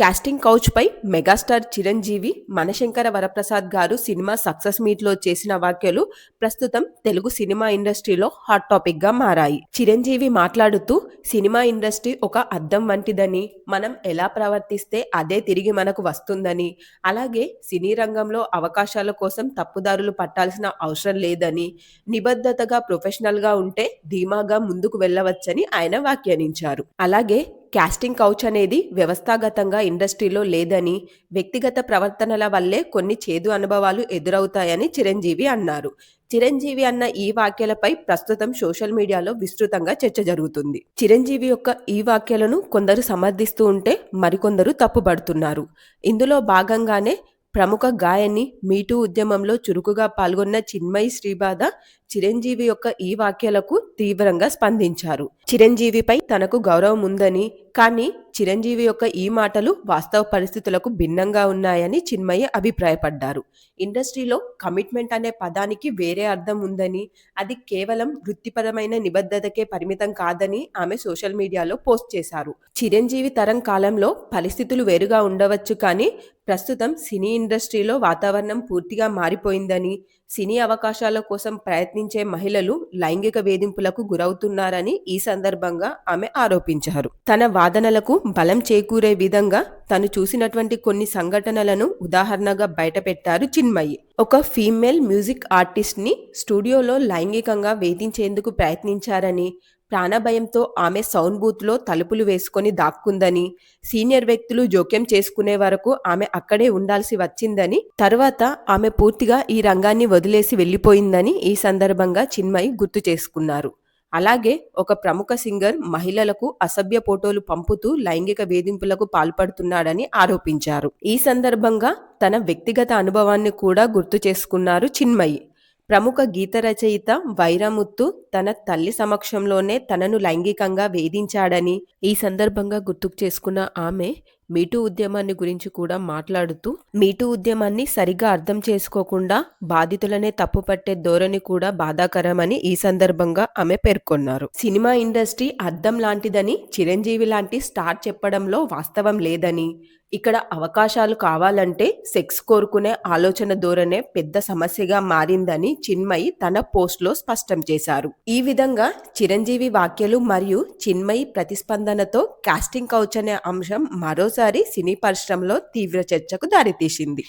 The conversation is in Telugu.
Casting కౌచ్పై megastar Chiranjeevi Mana Shankara Varaprasad garu cinema success మీట్లో చేసిన వ్యాఖ్యలు ప్రస్తుతం తెలుగు సినిమా ఇండస్ట్రీలో హాట్ టాపిక్గా మారాయి. చిరంజీవి మాట్లాడుతూ సినిమా ఇండస్ట్రీ ఒక అద్దం వంటిదని మనం ఎలా ప్రవర్తిస్తే అదే తిరిగి మనకు వస్తుందని అలాగే సినీ రంగంలో అవకాశాల కోసం తప్పుదారులు పట్టాల్సిన అవసరం లేదని నిబద్ధతగా ప్రొఫెషనల్గా ఉంటే ధీమాగా ముందుకు వెళ్ళవచ్చని ఆయన వ్యాఖ్యానించారు. అలాగే క్యాస్టింగ్ కౌచ్ అనేది వ్యవస్థాగతంగా ఇండస్ట్రీలో లేదని వ్యక్తిగత ప్రవర్తనల వల్లే కొన్ని చేదు అనుభవాలు ఎదురవుతాయని చిరంజీవి అన్నారు. చిరంజీవి అన్న ఈ వ్యాఖ్యలపై ప్రస్తుతం సోషల్ మీడియాలో విస్తృతంగా చర్చ జరుగుతుంది. చిరంజీవి యొక్క ఈ వ్యాఖ్యలను కొందరు సమర్థిస్తూ ఉంటే మరికొందరు తప్పుపడుతున్నారు ఇందులో భాగంగానే ప్రముఖ గాయని మీటూ ఉద్యమంలో చురుకుగా పాల్గొన్న చిన్మయి శ్రీబాధ చిరంజీవి యొక్క ఈ వ్యాఖ్యలకు తీవ్రంగా స్పందించారు. చిరంజీవిపై తనకు గౌరవం ఉందని కానీ చిరంజీవి యొక్క ఈ మాటలు వాస్తవ పరిస్థితులకు భిన్నంగా ఉన్నాయని చిన్మయి అభిప్రాయపడ్డారు. ఇండస్ట్రీలో కమిట్మెంట్ అనే పదానికి వేరే అర్థం ఉందని అది కేవలం వృత్తిపరమైన నిబద్ధతకే పరిమితం కాదని ఆమె సోషల్ మీడియాలో పోస్ట్ చేశారు. చిరంజీవి తరం కాలంలో పరిస్థితులు వేరుగా ఉండవచ్చు కానీ ప్రస్తుతం సినీ ఇండస్ట్రీలో వాతావరణం పూర్తిగా మారిపోయిందని సినీ అవకాశాల కోసం ప్రయత్నించే మహిళలు లైంగిక వేధింపులకు గురవుతున్నారని ఈ సందర్భంగా ఆమె ఆరోపించారు. తన వాదనలకు బలం చేకూరే విధంగా తను చూసినటువంటి కొన్ని సంఘటనలను ఉదాహరణగా బయటపెట్టారు చిన్మయి. ఒక ఫీమేల్ మ్యూజిక్ ఆర్టిస్ట్ని స్టూడియోలో లైంగికంగా వేధించేందుకు ప్రయత్నించారని ప్రాణభయంతో ఆమె సౌండ్ బూత్లో తలుపులు వేసుకొని దాక్కుందని సీనియర్ వ్యక్తులు జోక్యం చేసుకునే వరకు ఆమె అక్కడే ఉండాల్సి వచ్చిందని తర్వాత ఆమె పూర్తిగా ఈ రంగాన్ని వదిలేసి వెళ్ళిపోయిందని ఈ సందర్భంగా చిన్మయి గుర్తు చేసుకున్నారు. అలాగే ఒక ప్రముఖ సింగర్ మహిళలకు అసభ్య ఫోటోలు పంపుతూ లైంగిక వేధింపులకు పాల్పడుతున్నాడని ఆరోపించారు. ఈ సందర్భంగా తన వ్యక్తిగత అనుభవాన్ని కూడా గుర్తు చేసుకున్నారు చిన్మయి. ప్రముఖ గీత రచయిత వైరముత్తు తన తల్లి సమక్షంలోనే తనను లైంగికంగా వేధించాడని ఈ సందర్భంగా గుర్తుకు చేసుకున్న ఆమె మీటూ ఉద్యమాన్ని గురించి కూడా మాట్లాడుతూ మీటూ ఉద్యమాన్ని సరిగా అర్థం చేసుకోకుండా బాధితులనే తప్పుపట్టే ధోరణి కూడా బాధాకరమని ఈ సందర్భంగా ఆమె పేర్కొన్నారు. సినిమా ఇండస్ట్రీ అర్థం లాంటిదని చిరంజీవి లాంటి స్టార్ చెప్పడంలో వాస్తవం లేదని ఇక్కడ అవకాశాలు కావాలంటే సెక్స్ కోరుకునే ఆలోచన ధోరణే పెద్ద సమస్యగా మారిందని చిన్మయి తన పోస్ట్లో స్పష్టం చేశారు. ఈ విధంగా చిరంజీవి వాక్యలు మరియు చిన్మయి ప్రతిస్పందనతో కాస్టింగ్ కౌచ్ అనే అంశం మరోసారి మరోసారి సినీ పరిశ్రమలో తీవ్ర చర్చకు దారితీసింది.